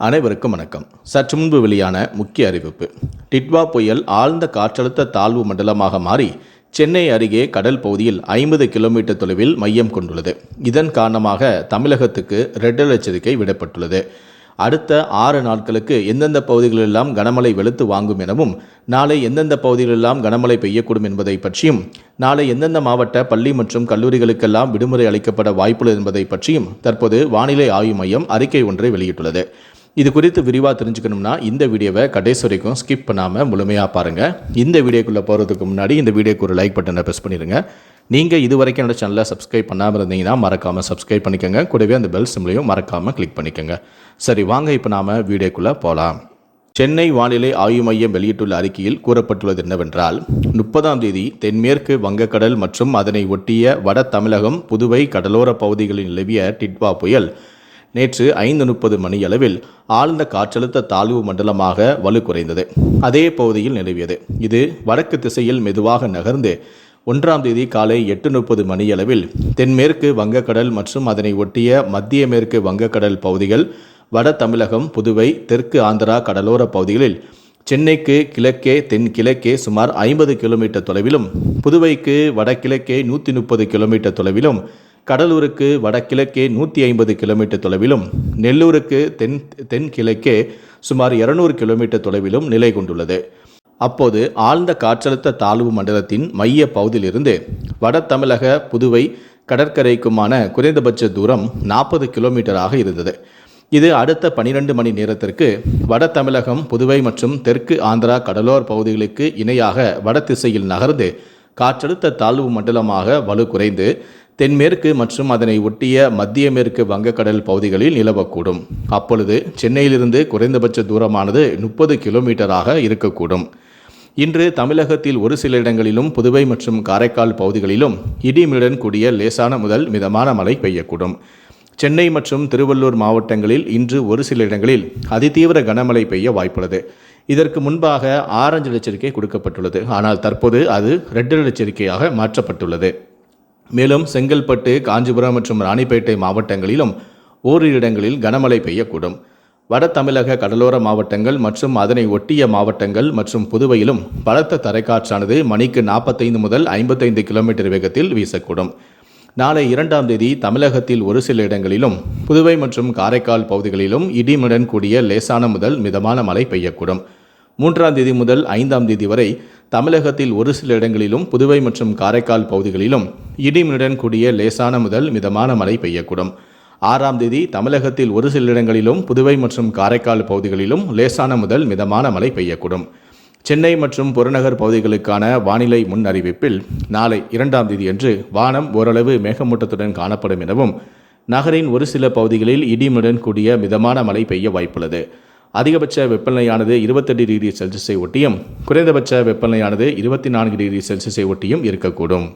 அனைவருக்கும் வணக்கம். சற்று முன்பு வெளியான முக்கிய அறிவிப்பு. டிட்வா புயல் ஆழ்ந்த காற்றழுத்த தாழ்வு மண்டலமாக மாறி சென்னை அருகே கடல் பகுதியில் ஐம்பது கிலோமீட்டர் தொலைவில் மையம் கொண்டுள்ளது. இதன் காரணமாக தமிழகத்துக்கு ரெட் எச்சரிக்கை விடப்பட்டுள்ளது. அடுத்த ஆறு நாட்களுக்கு எந்தெந்த பகுதிகளெல்லாம் கனமழை வெளுத்து வாங்கும் எனவும் நாளை எந்தெந்த பகுதிகளெல்லாம் கனமழை பெய்யக்கூடும் என்பதை பற்றியும் நாளை எந்தெந்த மாவட்ட பள்ளி மற்றும் கல்லூரிகளுக்கெல்லாம் விடுமுறை அளிக்கப்பட வாய்ப்புள்ளது என்பதை பற்றியும் தற்போது வானிலை ஆய்வு மையம் அறிக்கை ஒன்றை வெளியிட்டுள்ளது. இது குறித்து விரிவாக தெரிஞ்சுக்கணும்னா இந்த வீடியோவை கடைசி வரைக்கும் ஸ்கிப் பண்ணாமல் முழுமையாக பாருங்கள் இந்த வீடியோக்குள்ளே போகிறதுக்கு முன்னாடி இந்த வீடியோக்கு ஒரு லைக் பட்டனை ப்ரெஸ் பண்ணிடுங்க. நீங்கள் இது வரைக்கும் என்னோட சேனலை சப்ஸ்கிரைப் பண்ணாமல் இருந்தீங்கன்னா மறக்காமல் சப்ஸ்கிரைப் பண்ணிக்கோங்க. கூடவே அந்த பெல் சிம்லையும் மறக்காமல் கிளிக் பண்ணிக்கோங்க. சரி வாங்க இப்போ நாம் வீடியோக்குள்ளே போகலாம் சென்னை வானிலை ஆய்வு மையம் வெளியிட்டுள்ள அறிக்கையில் கூறப்பட்டுள்ளது என்னவென்றால் முப்பதாம் தேதி தென்மேற்கு வங்கக்கடல் மற்றும் அதனை ஒட்டிய வட தமிழகம் புதுவை கடலோர பகுதிகளில் நிலவிய டிட்வா புயல் நேற்று ஐந்து முப்பது மணியளவில் ஆழ்ந்த காற்றழுத்த தாழ்வு மண்டலமாக வலு குறைந்தது. அதே பகுதியில் நிலவியது. இது வடக்கு திசையில் மெதுவாக நகர்ந்து ஒன்றாம் தேதி காலை எட்டு முப்பது மணியளவில் தென்மேற்கு வங்கக்கடல் மற்றும் அதனை ஒட்டிய மத்திய மேற்கு வங்கக்கடல் பகுதிகள் வட தமிழகம் புதுவை தெற்கு ஆந்திரா கடலோர பகுதிகளில் சென்னைக்கு கிழக்கே தென் கிழக்கே சுமார் ஐம்பது கிலோமீட்டர் தொலைவிலும் புதுவைக்கு வடகிழக்கே நூற்றி முப்பது கிலோமீட்டர் தொலைவிலும் கடலூருக்கு வடகிழக்கே நூற்றி ஐம்பது கிலோமீட்டர் தொலைவிலும் நெல்லூருக்கு தென் தென்கிழக்கே சுமார் இருநூறு கிலோமீட்டர் தொலைவிலும் நிலை கொண்டுள்ளது. அப்போது ஆழ்ந்த காற்றழுத்த தாழ்வு மண்டலத்தின் மைய பகுதியிலிருந்து வட தமிழக புதுவை கடற்கரைக்குமான குறைந்தபட்ச தூரம் நாற்பது கிலோமீட்டராக இருந்தது. இது அடுத்த பனிரெண்டு மணி நேரத்திற்கு வட தமிழகம் புதுவை மற்றும் தெற்கு ஆந்திரா கடலோர பகுதிகளுக்கு இணையாக வட திசையில் நகர்ந்து காற்றழுத்த தாழ்வு மண்டலமாக வலு குறைந்து தென்மேற்கு மற்றும் அதனை ஒட்டிய மத்திய மேற்கு வங்கக்கடல் பகுதிகளில் நிலவக்கூடும். அப்பொழுது சென்னையிலிருந்து குறைந்தபட்ச தூரமானது முப்பது கிலோமீட்டராக இருக்கக்கூடும். இன்று தமிழகத்தில் ஒரு சில இடங்களிலும் புதுவை மற்றும் காரைக்கால் பகுதிகளிலும் இடிமிடன் கூடிய லேசான முதல் மிதமான மழை பெய்யக்கூடும். சென்னை மற்றும் திருவள்ளூர் மாவட்டங்களில் இன்று ஒரு சில இடங்களில் அதிதீவிர கனமழை பெய்ய வாய்ப்புள்ளது. இதற்கு முன்பாக ஆரஞ்சு எச்சரிக்கை கொடுக்கப்பட்டுள்ளது. ஆனால் தற்போது அது ரெட் எச்சரிக்கையாக மாற்றப்பட்டுள்ளது. மேலும் செங்கல்பட்டு காஞ்சிபுரம் மற்றும் ராணிப்பேட்டை மாவட்டங்களிலும் ஓரிரு இடங்களில் கனமழை பெய்யக்கூடும். வட தமிழக கடலோர மாவட்டங்கள் மற்றும் அதனை ஒட்டிய மாவட்டங்கள் மற்றும் புதுவையிலும் பலத்த தரைக்காற்றானது மணிக்கு நாற்பத்தைந்து முதல் ஐம்பத்தைந்து கிலோமீட்டர் வேகத்தில் வீசக்கூடும். நாளை இரண்டாம் தேதி தமிழகத்தில் ஒரு சில இடங்களிலும் புதுவை மற்றும் காரைக்கால் பகுதிகளிலும் இடிமுடன் கூடிய லேசான முதல் மிதமான மழை பெய்யக்கூடும். மூன்றாம் தேதி முதல் ஐந்தாம் தேதி வரை தமிழகத்தில் ஒரு சில இடங்களிலும் புதுவை மற்றும் காரைக்கால் பகுதிகளிலும் இடிமினுடன் கூடிய லேசான முதல் மிதமான மழை பெய்யக்கூடும். ஆறாம் தேதி தமிழகத்தில் ஒரு சில இடங்களிலும் புதுவை மற்றும் காரைக்கால் பகுதிகளிலும் லேசான முதல் மிதமான மழை பெய்யக்கூடும். சென்னை மற்றும் புறநகர் பகுதிகளுக்கான வானிலை முன் அறிவிப்பில் நாளை இரண்டாம் தேதியன்று வானம் ஓரளவு மேகமூட்டத்துடன் காணப்படும் எனவும் நகரின் ஒரு சில பகுதிகளில் இடிமுடன் கூடிய மிதமான மழை பெய்ய வாய்ப்புள்ளது. அதிகபட்ச வெப்பநிலையானது இருபத்தெட்டு டிகிரி செல்சியஸை ஒட்டியும் குறைந்தபட்ச வெப்பநிலையானது இருபத்தி நான்கு டிகிரி செல்சியஸை ஒட்டியும் இருக்கக்கூடும்.